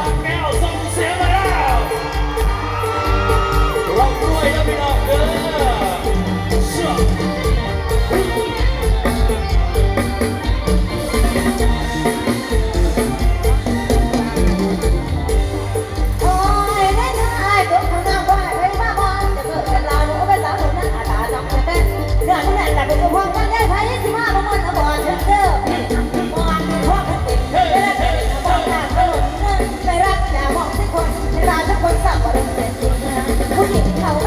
Fuck 你看我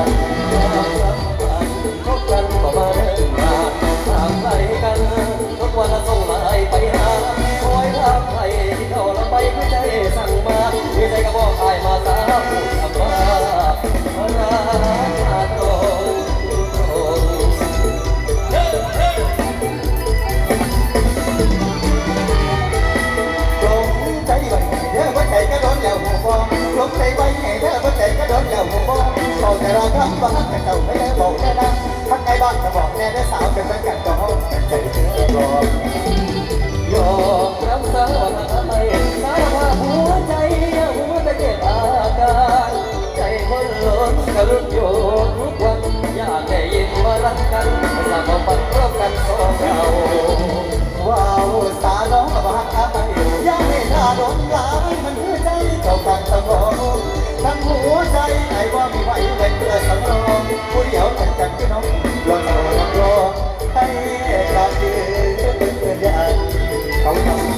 아. รับฟังแต่เก่าไม่ได้บอกแน่นะถ้าใครบอาจะบอกแน่ได้สาวเป็นแฟนกันก็ ที่ไว้เป็นเพื่อสำรองผู้เดียวเหมือนกันพี่น้องรอต่อรอให้กลับคืนเป็นเพื่อนยากเขาจำ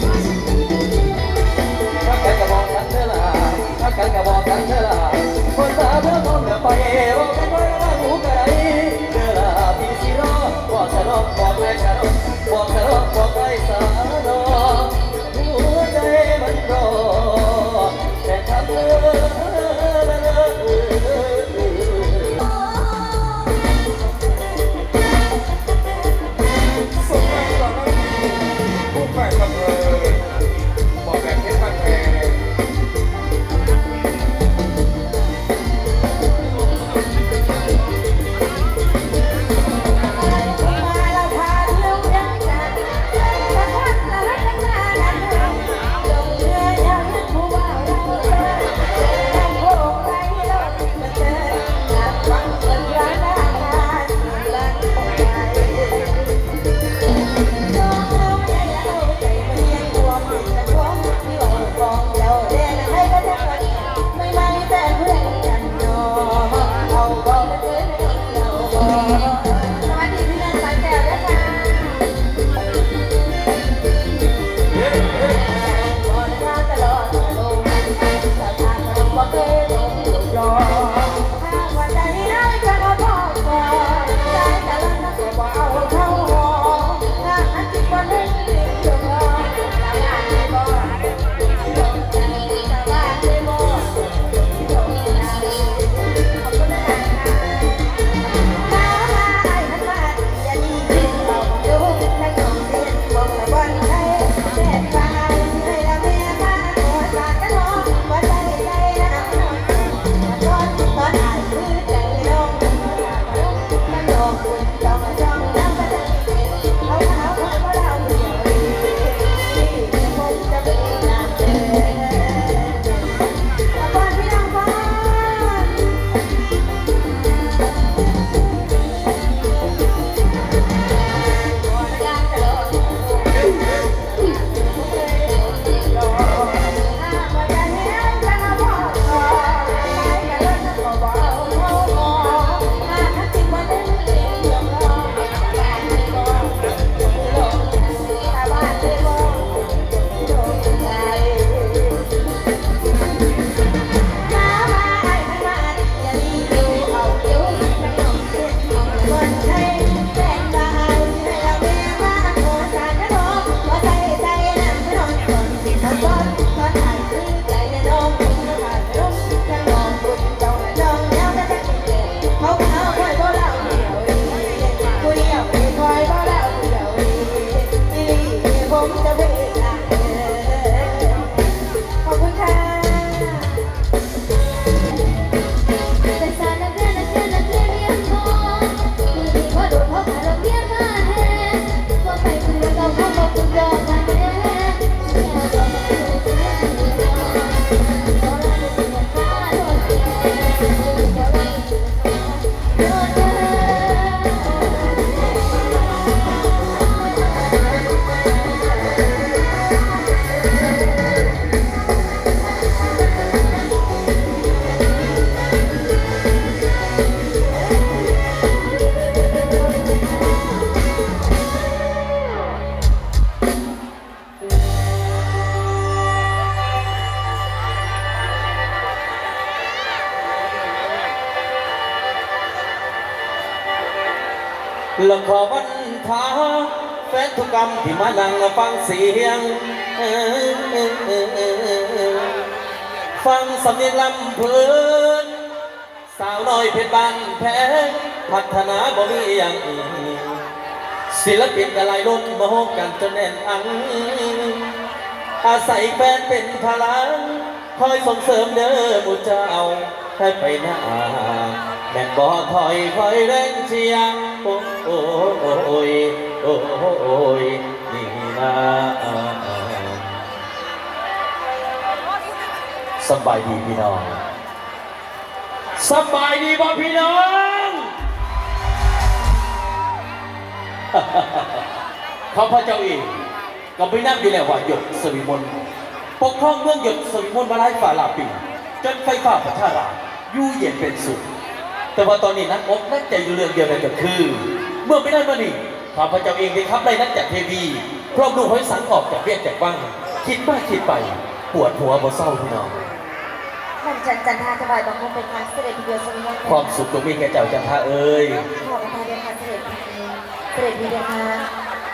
ที่มานั่งฟังเสียง ฟังสำเนียงลำเพลินสาวน้อยเพชรบางแพงพัฒนาบ่มีอย่างอื่นศิลปินกะลายล้นมโฮกกันจนแน่นอัง อาศัยแฟนเป็นพลัง คอยส่งเสริมเด้อหมูเจ้าให้ไปหน้า แม่นบ่ถอยคอยแรงเชียงโอ้โอ้โอ้ยโอ้โอ้ยนี่นะสบายดีพี่น้องสบายดีบ่พี่น้องข้าพเจ้าเองก็ไม่นั่งอยู่แล้วว่าหยดสวิมลปกครองเมืองหยดสวิมลมาไล่ฝ่าลาปีจนไฟฟ้าประชาราอยู่เย็นเป็นสุข แต่ว่าตอนนี้นักอกนักใจอยู่เรื่องเดียวกันก็คือ เมื่อไม่นานมานี้ข้าพเจ้าเองได้ขับไล่นักจากเทวีพร้อมดูหอยสังออกจากเวียนจากบ้างคิดมากคิดไป ปวดหัวบ่เศร้าพี่น้องมันจันจันทาถวายบังคมเป็นการเสด็จเดียวสมุนความสุขตรงนี้แก่เจ้าจันทาเอ้ยขอบพระทัยเดชค่ะเสด็จพีเสด็จพีเดชค่ะ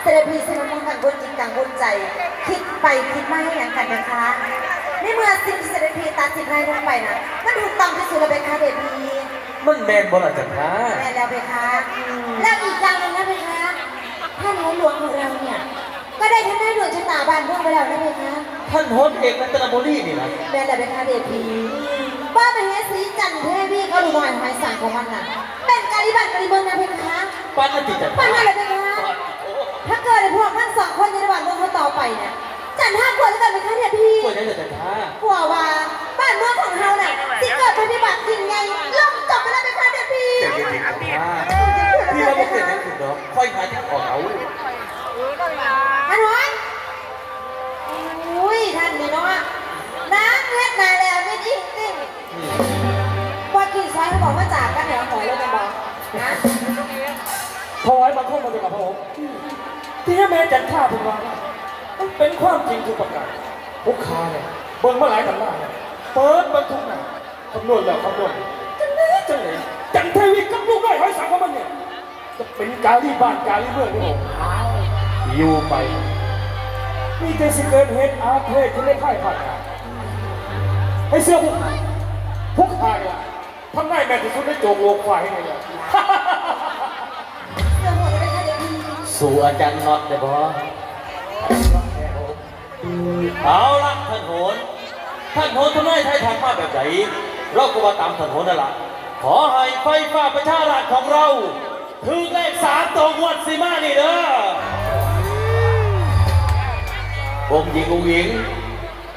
เสด็จพีสมุนกันบนจิตกังบนใจ คิดไปคิดมาให้อย่างกันนะคะในเมื่อสิ่งที่เสด็จพีตัดสินให้ลงไปนะมันถูกต้องที่สุดแล้วเบคะเดชพี มันแมนบ่ล่ะจันทาแม่แล้วเบคะแล้วอีกอย่างหนึ่งนะเบคะท่านในหลวงของเราเนี่ย ก็ได้ท่านได้ดวงชะตาบ้านเมืองไปแล้วนะเบคะท่านโฮสเอกรัตนบุรีนี่นะแม่แล้วเบคะเดชพีบ้านมเหสีจันทร์เทวีเขาดูหน่อยหายสั่งของมันน่ะเป็นการิบัติการิเมืองนะเบคะปานติจันปัทาญหาอะไรกันคะถ้าเกิดไอ้พวกทั้งสองคนในระหว่างเมืองเขาต่อไปเนี่ยจันห้าควรจะเกิดเป็นข้าเนี่ยพี่ควรจะจันทากลัวว่าบ้านเมืองของเราเนี่ยที่เกิดปฏิบัติจริง ม่จันท่าเป็นว่ามันเป็นความจริงทุกประการพวกข้าเนี่ยเบิ่งมาหลายตำราเนี่ยเปิดบรรทุกหนักคำนวณแล้วคำนวณจังเลยจังเลยจันเทวีกับลูกน้อยหอยสังของมันเนี่ยจะเป็นกาลีบ้านกาลีเมืองนี่ผมอยู่ไปมีแต่สิเกิดเหตุอาเพศที่ไม่พ่ายผ่านให้เสื้อพวกขาพวกขาเนี่ยทำได้แม่ที่สุดในโจกโลกควายให้เลย สู่อาจารย์น็อตได้บ่เอาละท่านโหนท่านโหนทำไมไทยทำมาแบบไหนเราก็ว่าตามท่านโหนนั่นล่ะขอให้ไฟฟ้าประชาราชของเรา ถึงเลขสามตรงวันสิมานี่เด้อองค์หญิงองค์หญิง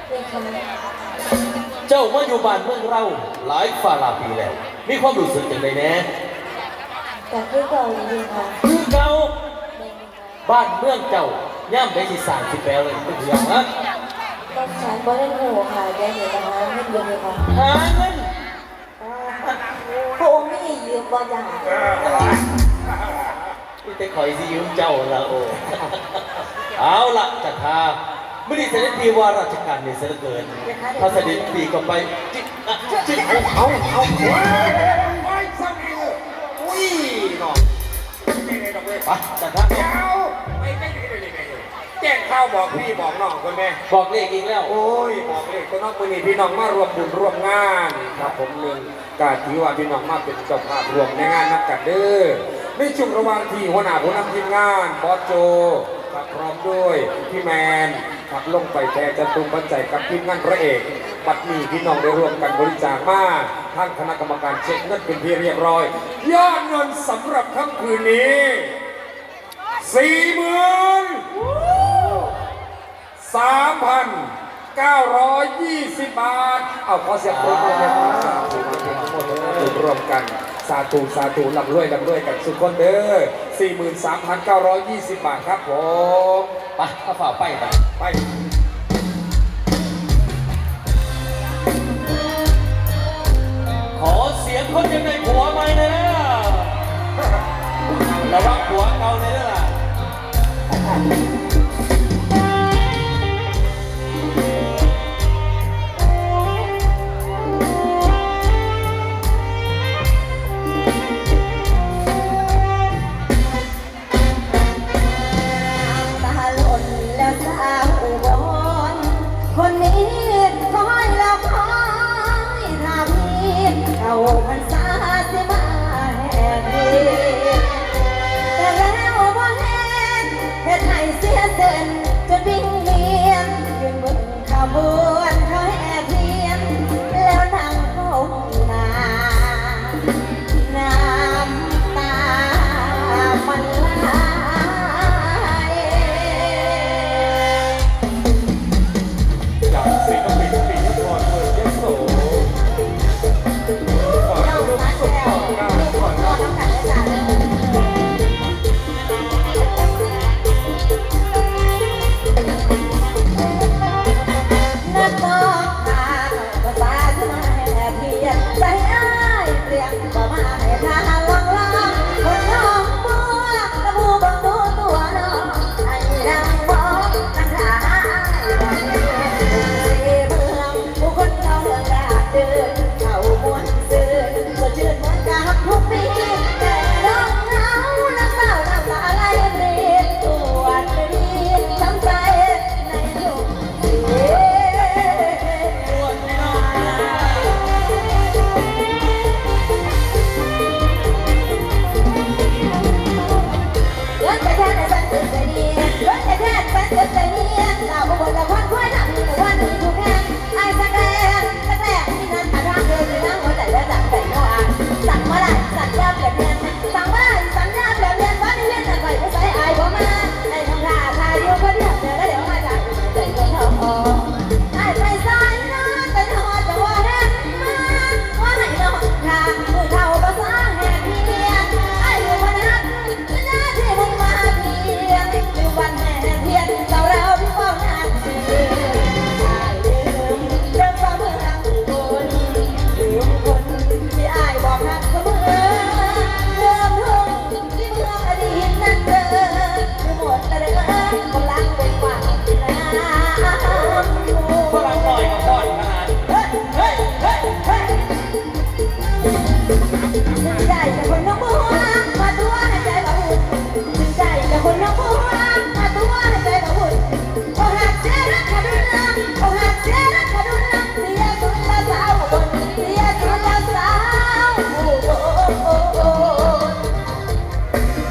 เรื่องคำเจ้ามาอยู่บ้านเมืองเราหลายฝ่าหลายปีแล้ว มีความรู้สึกอย่างไรแน่แต่คือเก่าจริงๆค่ะคือเก่า บ้านเมืองเจ้าย่ำได้ที่สร้างสิแปลเลยเป็นอย่างนะต้องฉันบ่ได้โง่ค่ะแกเห็นนะคะไม่เดียวเลยค่ะหาเงินพระองค์ไม่ยืมบ่อยากนี่แต่คอยสิยืมเจ้าละโอ้เอาละจัดทาไม่ได้เสด็จพีว่าราชการเนี่ยเสียเหลือเกินถ้าเสด็จพีก็ไปจิอะจิเอาเอาเอาโอ้ยโอ้ยสามีอุ้ยน้องนี่ไงดอกเว้ยไปจัดทา ข่าวบอกพี่บอกน้องคนแม่ บอกเลขอีกแล้ว โอ้ยบอกเลยก็น้องมือนี้พี่น้องมารวมบุญร่วมงานครับผมหนึ่งกาถือว่าพี่น้องมาเป็นเจ้าภาพรวมในงานนักกันเด้อในช่วงระหว่างที่หัวหน้าผู้นำทีมงานบอสโจครับพร้อมด้วยพี่แมนครับลงไปแจกจัตุมปัจจัยกับทีมงานพระเอกบัดนี้พี่น้องได้ร่วมกันบริจาคมาทางคณะกรรมการเช็คเงินเป็นที่เรียบร้อยยอดเงินสำหรับค่ำคืนนี้สี่หมื่น สามพันเก้าร้อยยี่สิบบาท เอาขอเสียงปรบมือให้ครับสาธุทั้งหมดเลยรวมกัน สาธุสาธุลำรวยลำรวยกันสุดคนเด้อสี่หมื่นสามพันเก้าร้อยยี่สิบบาทครับผมไปข้าฝ่าไปไปไปขอเสียงคนยังได้ผัวใหม่หนะระวังผัวเก่าเลยนะล่ะ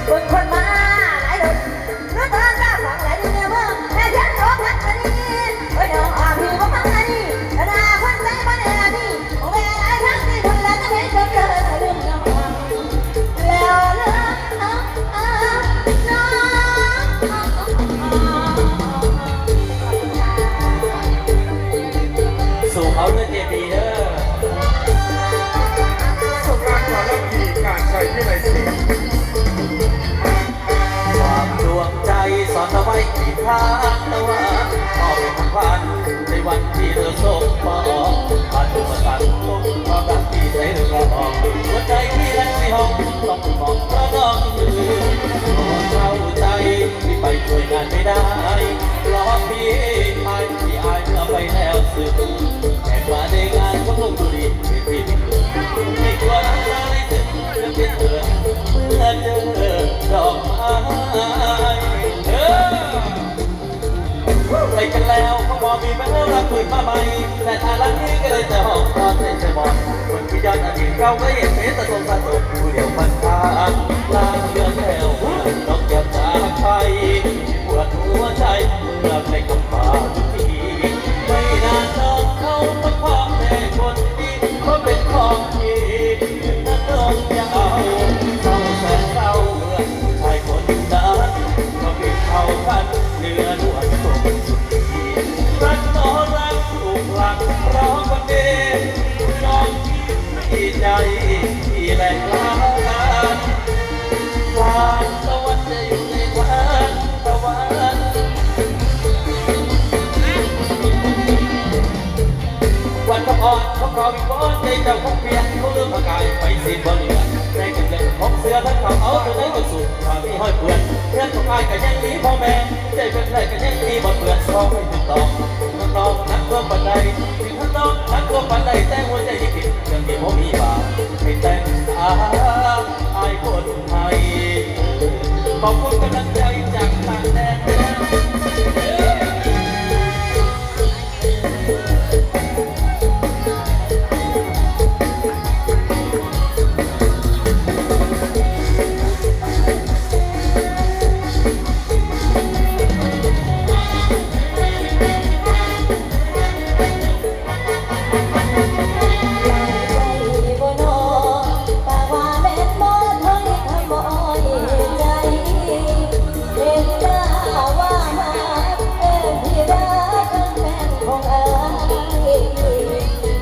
record my 다 แต่ทางลักนี้ก็เลยจะหอบตอนใจจะบอกคนที่ยอดอดีตเราก็เห็นเมตตาตรงสะสม อบบ่ใจเจ้าของเปลี่ยนเขาเลือกมากายไปสิบ่เหลือใจกันเล่นขอเสือทั้งเขาเอาตัวไหนก็สูงมามีห้อยเปลือนเพื่อนของอายกันยังดีพ่อแม่ใจเป็นไรกันยังดีบ่เปลือนพ่อไม่ถูกต้อถึงน้องนักเพื่อนปันใดถึงน้องนักเพื่อนปันใดแต่หัวใจยิ่งผิดยังมีพ่อมีบ้าปให้แต่งอาอายคนไทยขอบคุณกำลังใจจากต่างแดน